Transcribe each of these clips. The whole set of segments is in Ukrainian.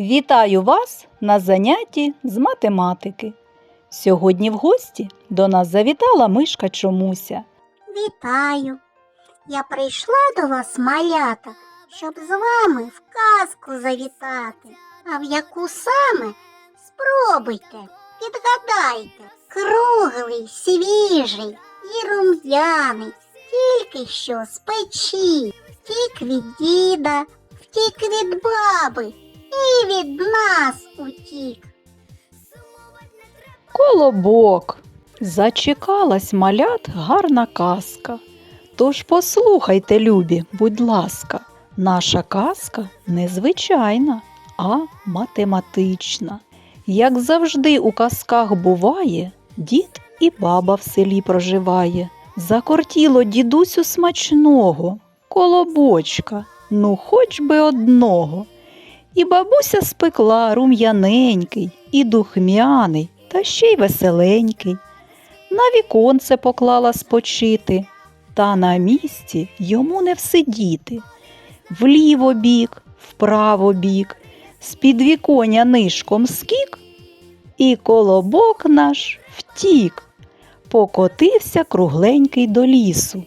Вітаю вас на занятті з математики. Сьогодні в гості до нас завітала мишка Чомуся. Вітаю. Я прийшла до вас, малята, щоб з вами в казку завітати. А в яку саме спробуйте, підгадайте. Круглий, свіжий і рум'яний, тільки що з печі, втік від діда, втік від баби і від нас утік. Колобок. Зачекалась малят гарна казка. Тож послухайте, любі, будь ласка, наша казка незвичайна, а математична. Як завжди у казках буває, дід і баба в селі проживає. Закортіло дідусю смачного, колобочка, ну хоч би одного. І бабуся спекла рум'яненький і духмяний, та ще й веселенький. На віконце поклала спочити, та на місці йому не всидіти. Вліво бік, вправо бік, з під віконя нишком скік, і колобок наш втік, покотився кругленький до лісу.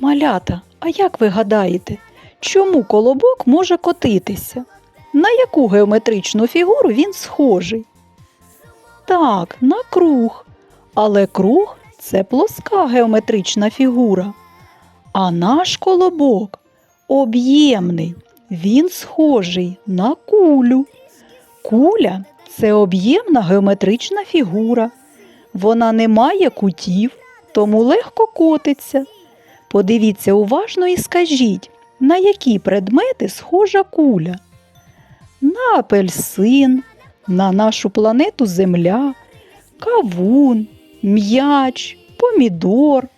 Малята, а як ви гадаєте, чому колобок може котитися? На яку геометричну фігуру він схожий? Так, на круг. Але круг це плоска геометрична фігура. А наш колобок об'ємний. Він схожий на кулю. Куля це об'ємна геометрична фігура. Вона не має кутів, тому легко котиться. Подивіться уважно і скажіть, на які предмети схожа куля? На апельсин, на нашу планету Земля, кавун, м'яч, помідор,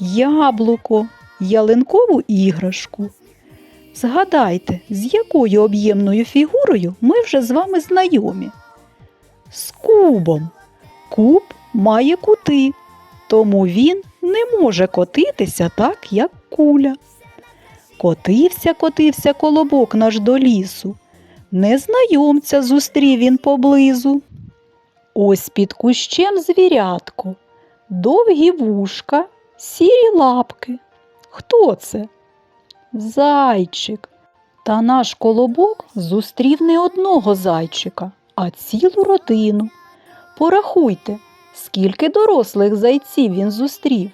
яблуко, ялинкову іграшку. Згадайте, з якою об'ємною фігурою ми вже з вами знайомі. З кубом. Куб має кути, тому він не може котитися так, як куля. Котився, котився колобок наш до лісу. Незнайомця зустрів він поблизу. Ось під кущем звірятко, довгі вушка, сірі лапки. Хто це? Зайчик. Та наш колобок зустрів не одного зайчика, а цілу родину. Порахуйте, скільки дорослих зайців він зустрів?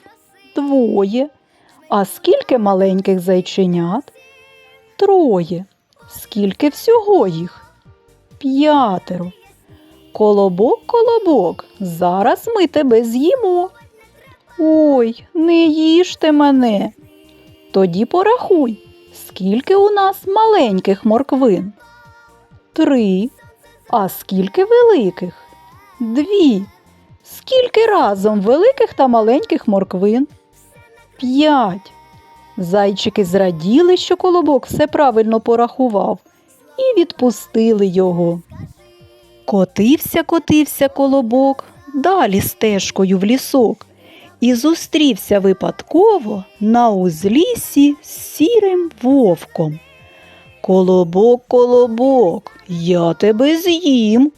Двоє. А скільки маленьких зайченят? Троє. Скільки всього їх? П'ятеро. Колобок, колобок, зараз ми тебе з'їмо. Ой, не їжте мене. Тоді порахуй, скільки у нас маленьких морквин? Три. А скільки великих? Дві. Скільки разом великих та маленьких морквин? П'ять. Зайчики зраділи, що колобок все правильно порахував, і відпустили його. Котився, котився колобок далі стежкою в лісок і зустрівся випадково на узліссі з сірим вовком. Колобок, колобок, я тебе з'їм.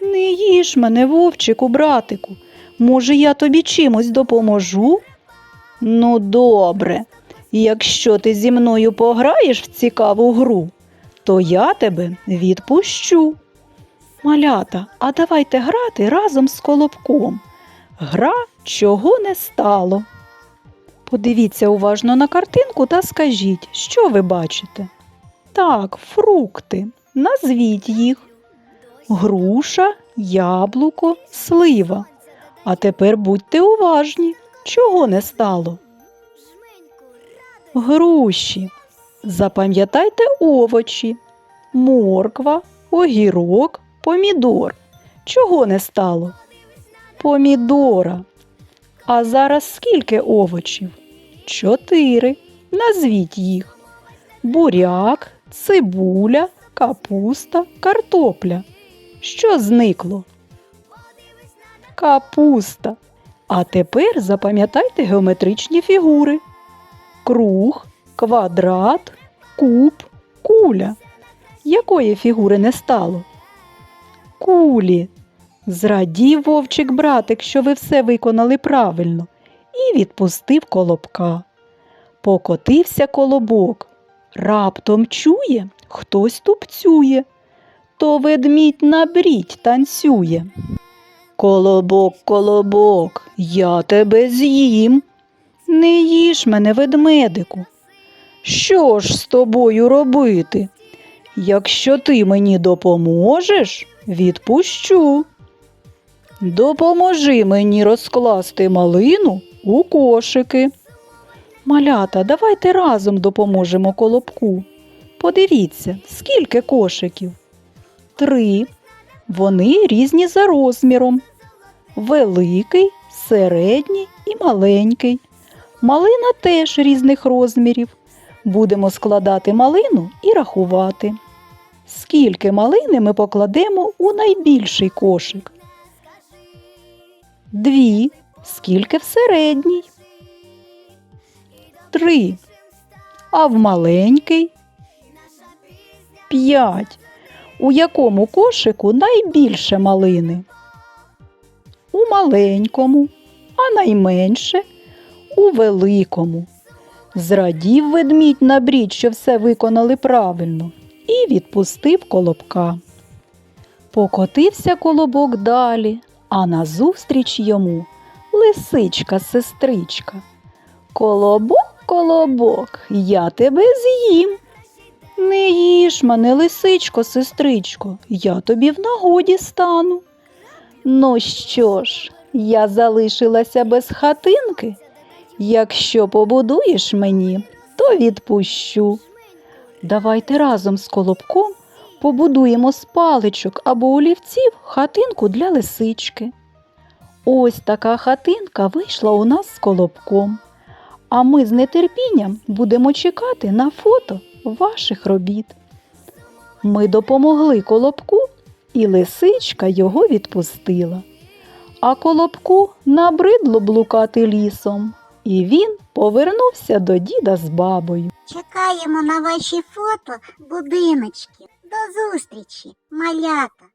Не їж мене, вовчику, братику. Може, я тобі чимось допоможу? Ну, добре. Якщо ти зі мною пограєш в цікаву гру, то я тебе відпущу. Малята, а давайте грати разом з колобком. Гра чого не стало. Подивіться уважно на картинку та скажіть, що ви бачите? Так, фрукти. Назвіть їх. Груша, яблуко, слива. А тепер будьте уважні, чого не стало. Груші. Запам'ятайте овочі. Морква, огірок, помідор. Чого не стало? Помідора. А зараз скільки овочів? Чотири. Назвіть їх. Буряк, цибуля, капуста, картопля. Що зникло? Капуста. А тепер запам'ятайте геометричні фігури. Круг, квадрат, куб, куля. якої фігури не стало? Кулі. Зрадів вовчик братик, що ви все виконали правильно, і відпустив колобка. Покотився колобок. Раптом чує, хтось тупцює, то ведмідь на брідь танцює. Колобок, колобок, я тебе з'їм. Не їж мене, ведмедику. Що ж з тобою робити? Якщо ти мені допоможеш, відпущу. Допоможи мені розкласти малину у кошики. Малята, давайте разом допоможемо колобку. Подивіться, скільки кошиків? Три. Вони різні за розміром. Великий, середній і маленький. Малина теж різних розмірів. Будемо складати малину і рахувати. Скільки малини ми покладемо у найбільший кошик? Дві. Скільки в середній? Три. А в маленький? П'ять. У якому кошику найбільше малини? У маленькому, а найменше у великому. Зрадів ведмідь на брід, що все виконали правильно, і відпустив колобка. Покотився колобок далі, а назустріч йому лисичка сестричка. Колобок, колобок, я тебе з'їм. Не їж мене, лисичко, сестричко, я тобі в нагоді стану. Ну що ж, я залишилася без хатинки. Якщо побудуєш мені, то відпущу. Давайте разом з колобком побудуємо з паличок або олівців хатинку для лисички. Ось така хатинка вийшла у нас з колобком. А ми з нетерпінням будемо чекати на фото ваших робіт. Ми допомогли колобку, і лисичка його відпустила. А колобку набридло блукати лісом, і він повернувся до діда з бабою. Чекаємо на ваші фото, будиночки. До зустрічі, малята!